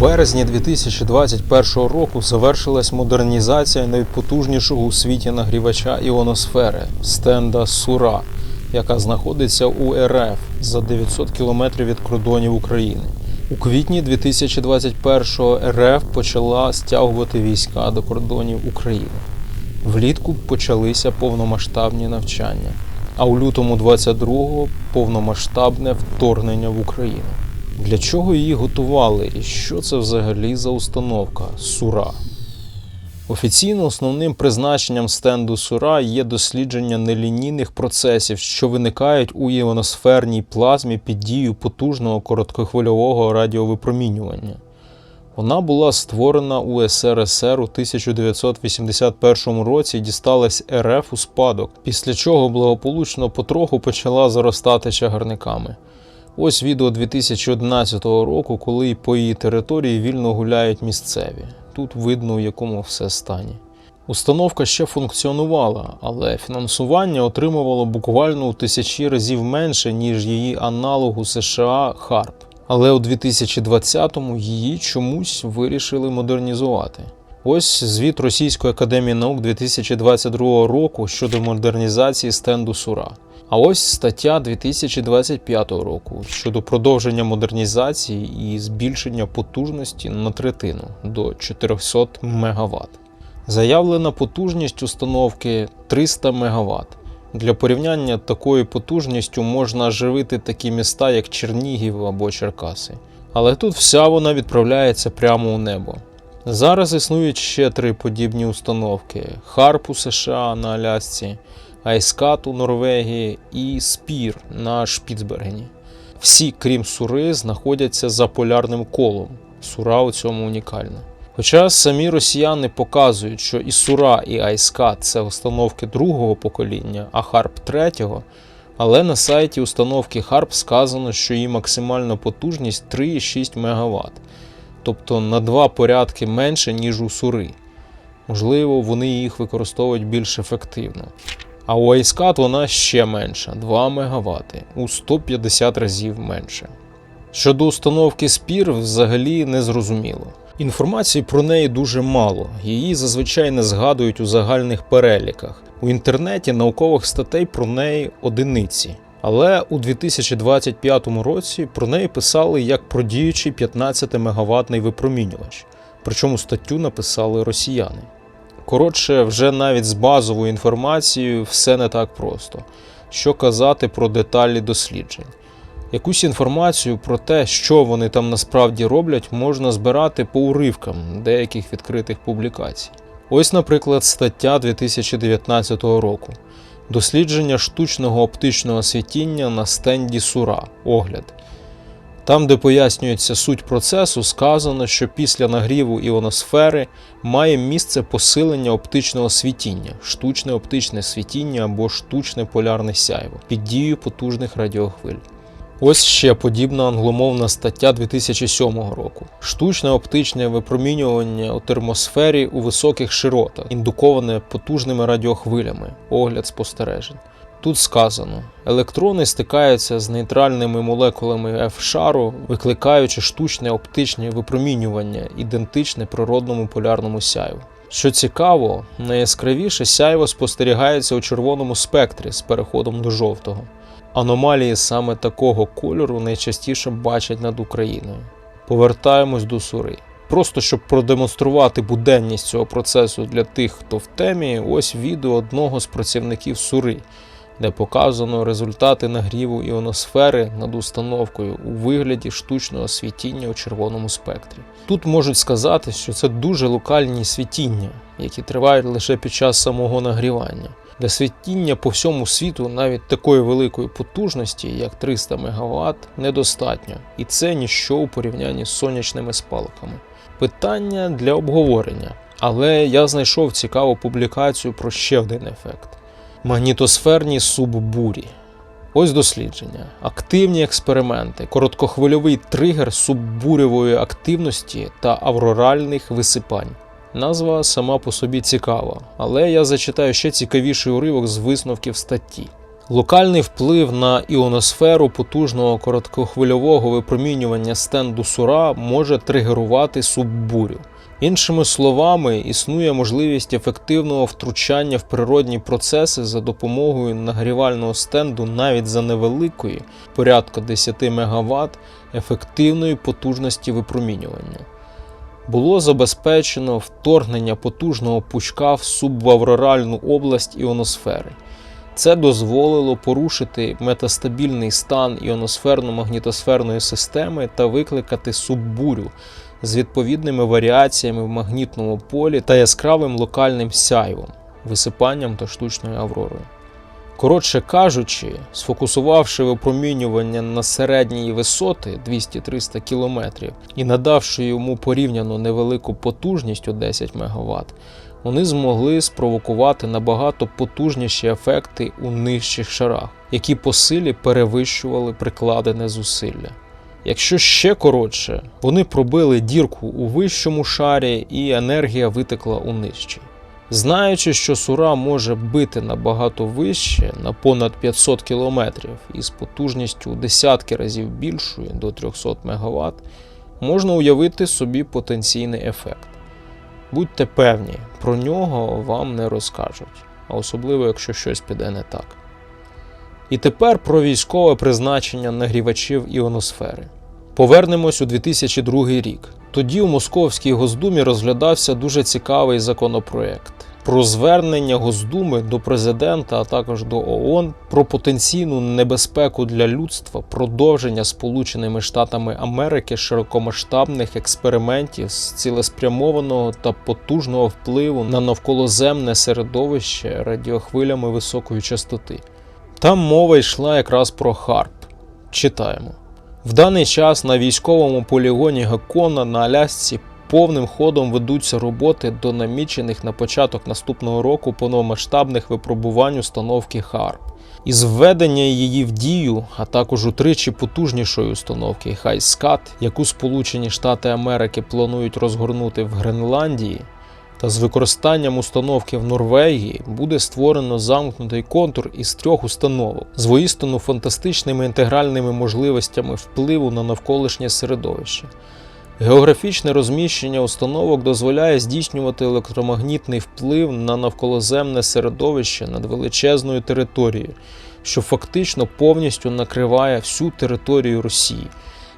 березні 2021 року завершилась модернізація найпотужнішого у світі нагрівача іоносфери стенда Сура, яка знаходиться у РФ за 900 кілометрів від кордонів України. У квітні 2021-го РФ почала стягувати війська до кордонів України. Влітку почалися повномасштабні навчання, а у лютому 22-го повномасштабне вторгнення в Україну. Для чого її готували і що це взагалі за установка Сура? Офіційно основним призначенням стенду Сура є дослідження нелінійних процесів, що виникають у іоносферній плазмі під дією потужного короткохвильового радіовипромінювання. Вона була створена у СРСР у 1981 році і дісталась РФ у спадок, після чого благополучно потроху почала заростати чагарниками. Ось відео 2011 року, коли по її території вільно гуляють місцеві. Тут видно, у якому все стані. Установка ще функціонувала, але фінансування отримувало буквально у тисячі разів менше, ніж її аналог у США ХАРП. Але у 2020-му її чомусь вирішили модернізувати. Ось звіт Російської академії наук 2022 року щодо модернізації стенду Сура. А ось стаття 2025 року щодо продовження модернізації і збільшення потужності на третину до 400 МВт. Заявлена потужність установки 300 МВт. Для порівняння такою потужністю можна оживити такі міста, як Чернігів або Черкаси. Але тут вся вона відправляється прямо у небо. Зараз існують ще три подібні установки: Харп у США на Алясці, Айскат у Норвегії і Спір на Шпіцбергені. Всі, крім Сури, знаходяться за полярним колом. Сура у цьому унікальна. Хоча самі росіяни показують, що і Сура, і Айскат це установки другого покоління, а Харп третього. Але на сайті установки Харп сказано, що її максимальна потужність 3,6 МВт, тобто на два порядки менше, ніж у Сури. Можливо, вони їх використовують більш ефективно. А у Айскат вона ще менша 2 МВт, у 150 разів менше. Щодо установки Спір, взагалі не зрозуміло. Інформації про неї дуже мало, її зазвичай не згадують у загальних переліках. У інтернеті наукових статей про неї одиниці. Але у 2025 році про неї писали як про діючий 15 мегаваттний випромінювач. Причому статтю написали росіяни. Коротше, вже навіть з базовою інформацією все не так просто. Що казати про деталі досліджень. Якусь інформацію про те, що вони там насправді роблять, можна збирати по уривкам деяких відкритих публікацій. Ось, наприклад, стаття 2019 року. Дослідження штучного оптичного світіння на стенді Сура. Огляд. Там, де пояснюється суть процесу, сказано, що після нагріву іоносфери має місце посилення оптичного світіння, штучне оптичне світіння або штучне полярне сяйво під дією потужних радіохвиль. Ось ще подібна англомовна стаття 2007 року: штучне оптичне випромінювання у термосфері у високих широтах, індуковане потужними радіохвилями, огляд спостережень. Тут сказано: електрони стикаються з нейтральними молекулами F-шару, викликаючи штучне оптичне випромінювання, ідентичне природному полярному сяйву. Що цікаво, найяскравіше сяйво спостерігається у червоному спектрі з переходом до жовтого. Аномалії саме такого кольору найчастіше бачать над Україною. Повертаємось до сури. Просто щоб продемонструвати буденність цього процесу для тих, хто в темі, ось відео одного з працівників сури, де показано результати нагріву іоносфери над установкою у вигляді штучного світіння у червоному спектрі. Тут можуть сказати, що це дуже локальні світіння, які тривають лише під час самого нагрівання. Для світіння по всьому світу навіть такої великої потужності, як 300 МВт, недостатньо, і це ніщо у порівнянні з сонячними спалахами. Питання для обговорення, але я знайшов цікаву публікацію про ще один ефект: магнітосферні суббурі. Ось дослідження, активні експерименти, короткохвильовий тригер суббурєвої активності та авроральних висипань. Назва сама по собі цікава, але я зачитаю ще цікавіший уривок з висновків статті. Локальний вплив на іоносферу потужного короткохвильового випромінювання стенду Сура може тригерувати суббурю. Іншими словами, існує можливість ефективного втручання в природні процеси за допомогою нагрівального стенду навіть за невеликої, порядка 10 МВт, ефективної потужності випромінювання. Було забезпечено вторгнення потужного пучка в субвавроральну область іоносфери. Це дозволило порушити метастабільний стан іоносферно-магнітосферної системи та викликати суббурю з відповідними варіаціями в магнітному полі та яскравим локальним сяйвом, висипанням та штучною авророю. Коротше кажучи, сфокусувавши випромінювання на середньої висоти 200-300 км і надавши йому порівняно невелику потужність у 10 МВт, вони змогли спровокувати набагато потужніші ефекти у нижчих шарах, які по силі перевищували прикладене зусилля. Якщо ще коротше, вони пробили дірку у вищому шарі, і енергія витекла у нижчий. Знаючи, що Сура може бити набагато вище на понад 500 км із потужністю десятки разів більшою до 300 МВт, можна уявити собі потенційний ефект. Будьте певні, про нього вам не розкажуть, а особливо якщо щось піде не так. І тепер про військове призначення нагрівачів іоносфери. Повернемось у 2002 рік. Тоді у Московській Госдумі розглядався дуже цікавий законопроект про звернення Госдуми до президента, а також до ООН про потенційну небезпеку для людства продовження Сполученими Штатами Америки широкомасштабних експериментів з цілеспрямованого та потужного впливу на навколоземне середовище радіохвилями високої частоти. Там мова йшла якраз про Харп. Читаємо. В даний час на військовому полігоні Гекона на Алясці повним ходом ведуться роботи до намічених на початок наступного року повномасштабних випробувань установки ХАРП. Із введення її в дію, а також утричі потужнішої установки Хайскат, яку Сполучені Штати Америки планують розгорнути в Гренландії, та з використанням установки в Норвегії буде створено замкнутий контур із трьох установок з воістину фантастичними інтегральними можливостями впливу на навколишнє середовище. Географічне розміщення установок дозволяє здійснювати електромагнітний вплив на навколоземне середовище над величезною територією, що фактично повністю накриває всю територію Росії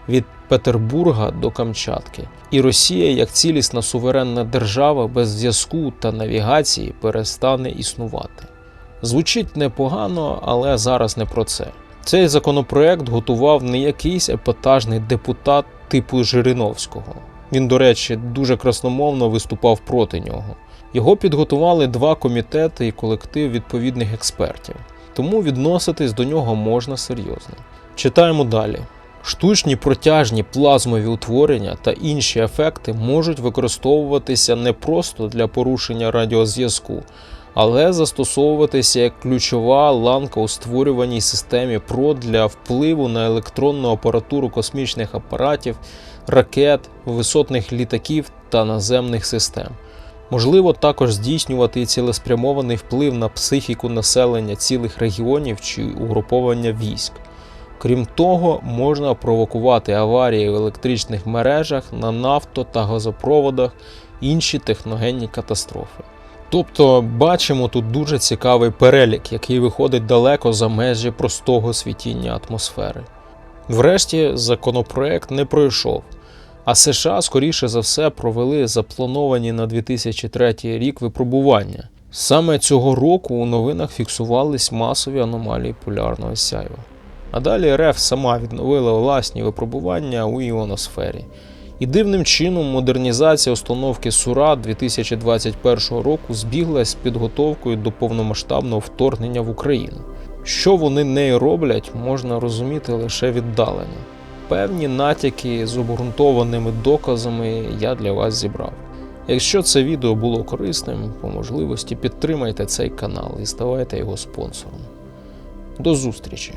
від Петербурга до Камчатки. І Росія, як цілісна суверенна держава без зв'язку та навігації, перестане існувати. Звучить непогано, але зараз не про це. Цей законопроект готував не якийсь епатажний депутат типу Жириновського. Він, до речі, дуже красномовно виступав проти нього. Його підготували два комітети і колектив відповідних експертів, тому відноситись до нього можна серйозно. Читаємо далі. Штучні протяжні плазмові утворення та інші ефекти можуть використовуватися не просто для порушення радіозв'язку, але застосовуватися як ключова ланка у створюваній системі ПРО для впливу на електронну апаратуру космічних апаратів, ракет, висотних літаків та наземних систем. Можливо також здійснювати цілеспрямований вплив на психіку населення цілих регіонів чи угруповання військ. Крім того, можна провокувати аварії в електричних мережах на нафто та газопроводах, інші техногенні катастрофи. Тобто бачимо тут дуже цікавий перелік, який виходить далеко за межі простого світіння атмосфери. Врешті законопроект не пройшов, а США, скоріше за все, провели заплановані на 2003 рік випробування. Саме цього року у новинах фіксувались масові аномалії полярного сяйва. А далі РФ сама відновила власні випробування у іоносфері. І дивним чином модернізація установки Сура 2021 року збіглась з підготовкою до повномасштабного вторгнення в Україну. Що вони нею роблять, можна розуміти лише віддалено. Певні натяки з обґрунтованими доказами я для вас зібрав. Якщо це відео було корисним, по можливості підтримайте цей канал і ставайте його спонсором. До зустрічі!